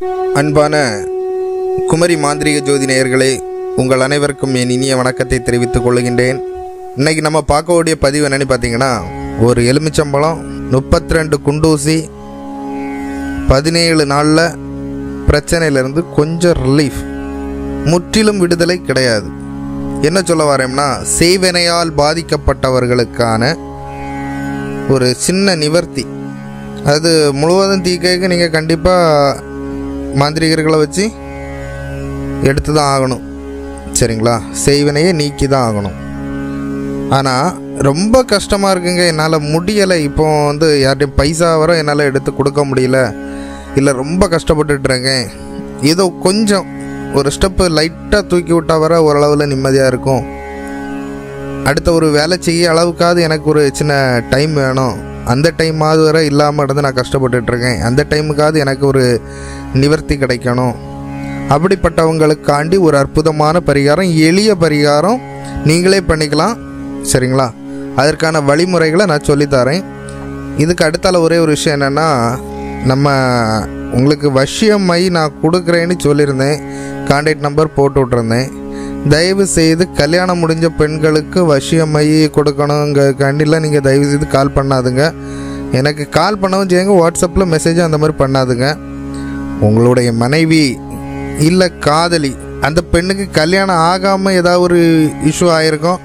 அன்பான குமரி மாந்திரீக ஜோதி நேயர்களே உங்கள் அனைவருக்கும் என் இனிய வணக்கத்தை தெரிவித்துக் கொள்கின்றேன். இன்னைக்கு நம்ம பார்க்கக்கூடிய பதிவு என்னன்னு பார்த்தீங்கன்னா ஒரு எலுமிச்சம்பழம் முப்பத்தி ரெண்டு குண்டூசி பதினேழு நாளில் பிரச்சனையிலேருந்து கொஞ்சம் ரிலீஃப் முற்றிலும் விடுதலை கிடையாது. என்ன சொல்ல வரேன்னா செய்வினையால் பாதிக்கப்பட்டவர்களுக்கான ஒரு சின்ன நிவர்த்தி. அது முழுவதும் தீக்கைக்கு நீங்கள் கண்டிப்பாக மாந்திரிகர்களை வச்சு எடுத்து தான் ஆகணும். சரிங்களா? செய்வினையை நீக்கி தான் ஆகணும். ஆனால் ரொம்ப கஷ்டமாக இருக்குங்க. என்னால் முடியலை. இப்போ வந்து யார்கிட்டையும் பைசா வர என்னால் எடுத்து கொடுக்க முடியல. இல்லை ரொம்ப கஷ்டப்பட்டுட்ருங்க ஏதோ கொஞ்சம் ஒரு ஸ்டெப்பு லைட்டாக தூக்கி விட்டால் வர ஓரளவில் நிம்மதியாக இருக்கும். அடுத்த ஒரு வேலை செய்ய அளவுக்காவது எனக்கு ஒரு சின்ன டைம் வேணும். அந்த டைமாவது வரை இல்லாமல் இருந்து நான் கஷ்டப்பட்டுட்ருக்கேன். அந்த டைமுக்காவது எனக்கு ஒரு நிவர்த்தி கிடைக்கணும். அப்படிப்பட்டவங்களுக்காண்டி ஒரு அற்புதமான பரிகாரம் எளிய பரிகாரம் நீங்களே பண்ணிக்கலாம். சரிங்களா? அதற்கான வழிமுறைகளை நான் சொல்லித்தரேன் இதுக்கு அடுத்தால ஒரே ஒரு விஷயம் என்னென்னா நம்ம உங்களுக்கு வசியமை நான் கொடுக்குறேன்னு சொல்லியிருந்தேன். கான்டாக்ட் நம்பர் போட்டு விட்ருந்தேன் தயவு செய்து கல்யாணம் முடிஞ்ச பெண்களுக்கு வசியமை கொடுக்கணுங்கிறக்காண்டிலாம் நீங்கள் தயவு செய்து கால் பண்ணாதுங்க. எனக்கு கால் பண்ணவும் செய்யுங்க வாட்ஸ்அப்பில் மெசேஜும் அந்த மாதிரி பண்ணாதுங்க. உங்களுடைய மனைவி இல்லை காதலி அந்த பெண்ணுக்கு கல்யாணம் ஆகாமல் ஏதாவது ஒரு இஷ்யூ ஆகிருக்கும்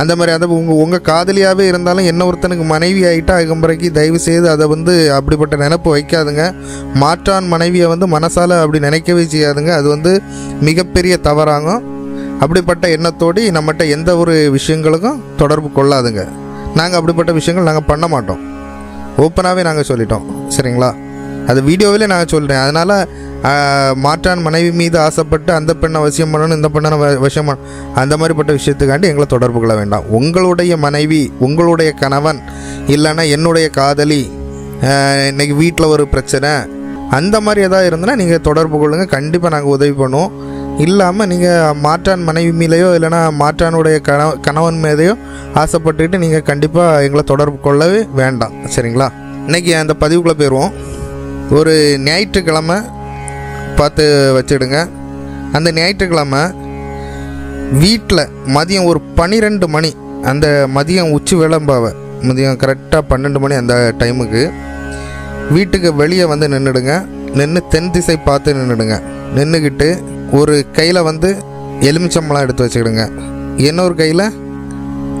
அந்த மாதிரி அதை உங்கள் உங்கள் காதலியாகவே இருந்தாலும் என்ன ஒருத்தனுக்கு மனைவி ஆகிட்டா அதுக்கு தயவு செய்து அதை வந்து அப்படிப்பட்ட நினப்பு வைக்காதுங்க. மாற்றான் மனைவியை வந்து மனசால் அப்படி நினைக்கவே செய்யாதுங்க. அது வந்து மிகப்பெரிய தவறாகும். அப்படிப்பட்ட எண்ணத்தோடு நம்மகிட்ட எந்த ஒரு விஷயங்களுக்கும் தொடர்பு கொள்ளாதுங்க. நாங்கள் அப்படிப்பட்ட விஷயங்கள் நாங்கள் பண்ண மாட்டோம். ஓப்பனாகவே நாங்கள் சொல்லிட்டோம். சரிங்களா? அது வீடியோவிலே நாங்கள் சொல்கிறேன் அதனால் மாற்றான் மனைவி மீது ஆசைப்பட்டு அந்த பெண்ணை வசியம் பண்ணணும் இந்த பெண்ணை வ- வசியம் அந்த மாதிரிப்பட்ட விஷயத்துக்காண்டி எங்களை தொடர்பு கொள்ள வேண்டாம். உங்களுடைய மனைவி உங்களுடைய கணவன் இல்லைன்னா என்னுடைய காதலி இன்றைக்கி இன்னைக்கு வீட்டில் ஒரு பிரச்சனை அந்த மாதிரி எதாவது இருந்ததுன்னா நீங்கள் தொடர்பு கொள்ளுங்கள் கண்டிப்பாக நாங்கள் உதவி பண்ணுவோம். இல்லாமல் நீங்கள் மாற்றான் மனைவி மேலேயோ இல்லைன்னா மாற்றானுடைய கண கணவன் மீதையோ ஆசைப்பட்டுக்கிட்டு நீங்கள் கண்டிப்பாக எங்களை தொடர்பு கொள்ளவே வேண்டாம். சரிங்களா? இன்றைக்கி அந்த பதிவுக்குள்ளே போயிடுவோம் ஒரு ஞாயிற்றுக்கிழமை பார்த்து வச்சுடுங்க. அந்த ஞாயிற்றுக்கிழமை வீட்டில் மதியம் ஒரு பன்னிரெண்டு மணி அந்த மதியம் உச்சி விளம்பாவை மதியம் கரெக்டாக பன்னெண்டு மணி அந்த டைமுக்கு வீட்டுக்கு வெளியே வந்து நின்றுடுங்க நின்று தென் திசை பார்த்து நின்றுடுங்க நின்றுக்கிட்டு ஒரு கையில் வந்து எலுமிச்சம்பழம் எடுத்து வச்சுக்கிடுங்க. இன்னொரு கையில்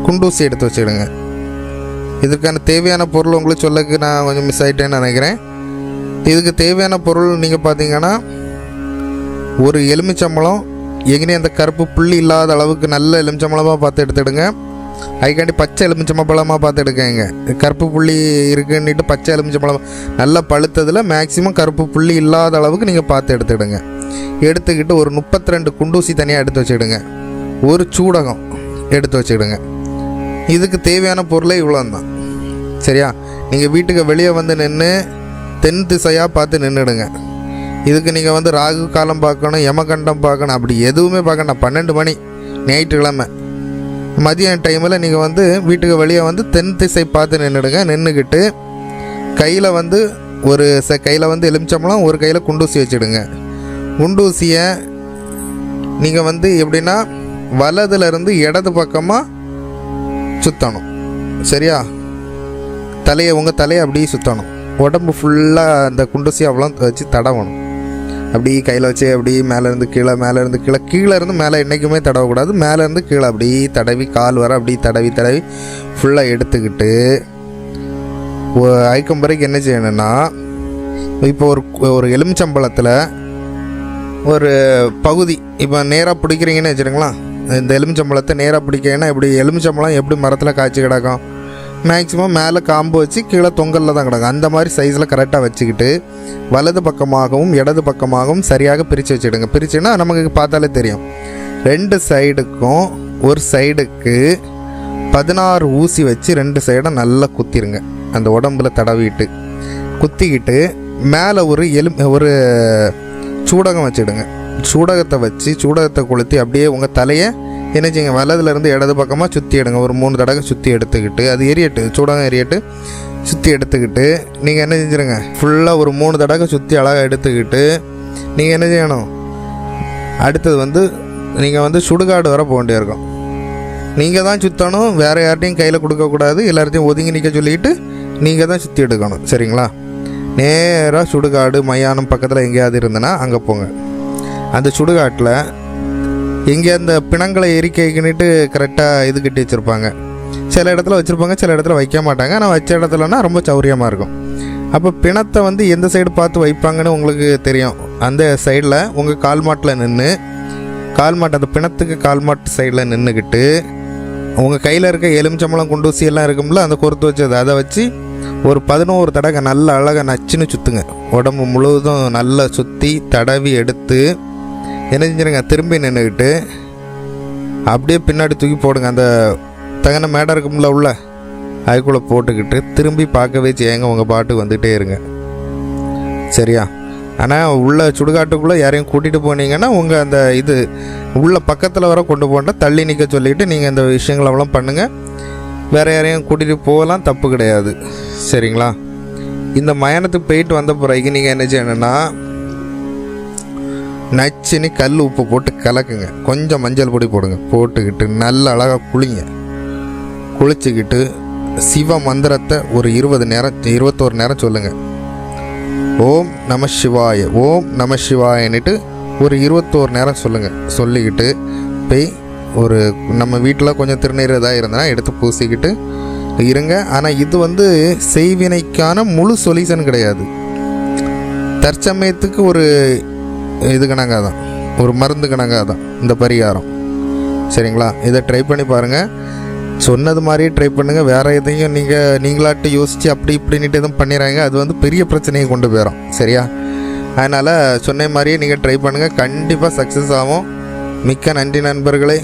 குண்டூசி எடுத்து வச்சுக்கிடுங்க. இதுக்கான தேவையான பொருள் உங்களுக்கு சொல்லக்கு நான் கொஞ்சம் மிஸ் ஆகிட்டேன்னு நினைக்கிறேன். இதுக்கு தேவையான பொருள் நீங்கள் பார்த்தீங்கன்னா ஒரு எலுமிச்சம்பழம் எங்கே அந்த கருப்பு புள்ளி இல்லாத அளவுக்கு நல்ல எலுமிச்சம்பழமாக பார்த்து எடுத்துடுங்க. அதுக்காண்டி பச்சை எலுமிச்சம்பழமாக பார்த்து எடுக்கங்க. கருப்பு புள்ளி இருக்குன்னுட்டு பச்சை எலுமிச்சம்பழம் நல்லா பழுத்ததில் மேக்ஸிமம் கருப்பு புள்ளி இல்லாத அளவுக்கு நீங்கள் பார்த்து எடுத்துடுங்க. எடுத்துக்கிட்டு ஒரு முப்பத்தி ரெண்டு குண்டூசி தனியாக எடுத்து வச்சுக்கிடுங்க. ஒரு சூடகம் எடுத்து வச்சுக்கிடுங்க. இதுக்கு தேவையான பொருளே இவ்வளோ தான் சரியா? நீங்கள் வீட்டுக்கு வெளியே வந்து நின்று தென் திசையாக பார்த்து நின்றுடுங்க இதுக்கு நீங்கள் வந்து ராகு காலம் பார்க்கணும் யமகண்டம் பார்க்கணும் அப்படி எதுவுமே பார்க்கணும் பன்னெண்டு மணி ஞாயிற்றுக்கிழமை. மதிய டைமில் நீங்கள் வந்து வீட்டுக்கு வெளியே வந்து தென் திசை பார்த்து நின்றுடுங்க நின்றுக்கிட்டு கையில் வந்து ஒரு ச கையில் வந்து எலுமிச்சம்பளம் ஒரு கையில் குண்டூசி வச்சுடுங்க. குண்டூசியை நீங்கள் வந்து எப்படின்னா வலதுலேருந்து இடது பக்கமாக சுற்றணும் சரியா? தலையை உங்கள் தலையை அப்படியே சுற்றணும் உடம்பு ஃபுல்லாக அந்த குண்டூசி அவ்வளோ வச்சு தடவணும். அப்படி கையில் வச்சு அப்படி மேலேருந்து கீழே மேலேருந்து கீழே கீழேருந்து மேலே என்றைக்குமே தடவக்கூடாது. மேலேருந்து கீழே அப்படி தடவி கால் வர அப்படி தடவி தடவி ஃபுல்லாக எடுத்துக்கிட்டு ஐக்கம்பரைக்கு என்ன செய்யணும்னா இப்போ ஒரு ஒரு எலுமிச்சம்பழத்தில் ஒரு பகுதி. இப்போ நேராக பிடிக்கிறீங்கன்னு வச்சுருங்களேன் இந்த எலுமிச்சம்பழத்தை நேராக பிடிக்கிறீங்கன்னா இப்படி எலுமிச்சம்பழம் எப்படி மரத்தில் காய்ச்சி கிடக்கும்? மேக்ஸிமம் மேலே காம்பு வச்சு கீழே தொங்கலில் தான் கிடக்கும். அந்த மாதிரி சைஸில் கரெக்டாக வச்சுக்கிட்டு வலது பக்கமாகவும் இடது பக்கமாகவும் சரியாக பிரித்து வச்சுடுங்க. பிரிச்சுன்னா நமக்கு பார்த்தாலே தெரியும். ரெண்டு சைடுக்கும் ஒரு சைடுக்கு பதினாறு ஊசி வச்சு ரெண்டு சைடும் நல்லா குத்திருங்க. அந்த உடம்புல தடவிட்டு குத்திக்கிட்டு மேலே ஒரு எலும் ஒரு சூடகம் வச்சுடுங்க. சூடகத்தை வச்சு சூடகத்தை கொளுத்தி அப்படியே உங்கள் தலையை என்ன செய்யுங்க வலதுலேருந்து இடது பக்கமாக சுற்றி எடுங்க. ஒரு மூணு தடவை சுற்றி எடுத்துக்கிட்டு அது எரியட்டு சூடகம் எரியட்டு சுற்றி எடுத்துக்கிட்டு நீங்கள் என்ன செஞ்சுருங்க? ஃபுல்லாக ஒரு மூணு தடவை சுற்றி அழகாக எடுத்துக்கிட்டு நீங்கள் என்ன செய்யணும்? அடுத்தது வந்து நீங்கள் வந்து சுடுகாடு வர போக வேண்டியிருக்கும் நீங்கள் தான் சுற்றணும் வேறு யார்ட்டையும் கையில் கொடுக்கக்கூடாது. எல்லார்ட்டையும் ஒதுங்கி நிற்க சொல்லிட்டு நீங்கள் தான் சுற்றி எடுக்கணும். சரிங்களா? நேராக சுடுகாடு மயானம் பக்கத்தில் எங்கேயாவது இருந்ததுன்னா அங்கே போங்க. அந்த சுடுகாட்டில் இங்கே அந்த பிணங்களை எரிக்கைக்குன்னுட்டு கரெக்டாக இது கட்டி வச்சுருப்பாங்க. சில இடத்துல வச்சுருப்பாங்க சில இடத்துல வைக்க மாட்டாங்க. ஆனால் வச்ச இடத்துலனா ரொம்ப சௌரியமாக இருக்கும். அப்போ பிணத்தை வந்து எந்த சைடு பார்த்து வைப்பாங்கன்னு உங்களுக்கு தெரியும். அந்த சைடில் உங்கள் கால் மாட்டில் நின்று கால் மாட்டு அந்த பிணத்துக்கு கால் மாட்டு சைடில் நின்றுக்கிட்டு உங்கள் கையில் இருக்க எலுமிச்சம்பழம் குண்டூசி எல்லாம் இருக்கும்ல அந்த கொறுத்து வச்சது அதை வச்சு ஒரு பதினோரு தடவை நல்ல அழகாக நச்சுன்னு சுற்றுங்க உடம்பு முழுவதும் நல்லா சுற்றி தடவி எடுத்து என்ன செஞ்சிருங்க? திரும்பி நின்றுக்கிட்டு அப்படியே பின்னாடி தூக்கி போடுங்க. அந்த தகன மேடை இருக்கும்ல உள்ள அதுக்குள்ளே போட்டுக்கிட்டு திரும்பி பார்க்கவே செய்யுங்க உங்கள் பாட்டுக்கு வந்துகிட்டே இருங்க. சரியா? ஆனால் உள்ள சுடுகாட்டுக்குள்ளே யாரையும் கூட்டிகிட்டு போனீங்கன்னா உங்கள் அந்த இது உள்ள பக்கத்தில் வர கொண்டு போனால் தள்ளி நிற்க சொல்லிவிட்டு நீங்கள் இந்த விஷயங்களெல்லாம் பண்ணுங்கள் வேறு யாரையும் கூட்டிகிட்டு போகலாம் தப்பு கிடையாது. சரிங்களா? இந்த மயானத்துக்கு போயிட்டு வந்த பிறகு நீங்கள் என்ன செய்யணும்னா நச்சுன்னு கல் உப்பு போட்டு கலக்குங்க. கொஞ்சம் மஞ்சள் பொடி போடுங்க. போட்டுக்கிட்டு நல்ல அழகாக குளிங்க. குளிச்சுக்கிட்டு சிவ மந்திரத்தை ஒரு இருபது நேரம் இருபத்தோரு நேரம் சொல்லுங்கள் ஓம் நம சிவாய ஓம் நம சிவாயன்னுட்டு ஒரு இருபத்தோரு நேரம் சொல்லுங்கள் சொல்லிக்கிட்டு போய் ஒரு நம்ம வீட்டில் கொஞ்சம் திருநீர் இதாக இருந்தனா எடுத்து பூசிக்கிட்டு இருங்க. ஆனால் இது வந்து செய்வினைக்கான முழு சொல்யூஷன் கிடையாது. தற்சமயத்துக்கு ஒரு இது கணக்காக தான் ஒரு மருந்து கணக்காக தான் இந்த பரிகாரம். சரிங்களா? இதை ட்ரை பண்ணி பாருங்கள் சொன்னது மாதிரியே ட்ரை பண்ணுங்கள் வேறு எதையும் நீங்கள் நீங்களாட்டு யோசித்து அப்படி இப்படின்ட்டு எதுவும் பண்ணிடுறாங்க அது வந்து பெரிய பிரச்சனையை கொண்டு போயிடும் சரியா? அதனால் சொன்ன மாதிரியே நீங்கள் ட்ரை பண்ணுங்கள் கண்டிப்பாக சக்ஸஸ் ஆகும். மிக்க நன்றி நண்பர்களே.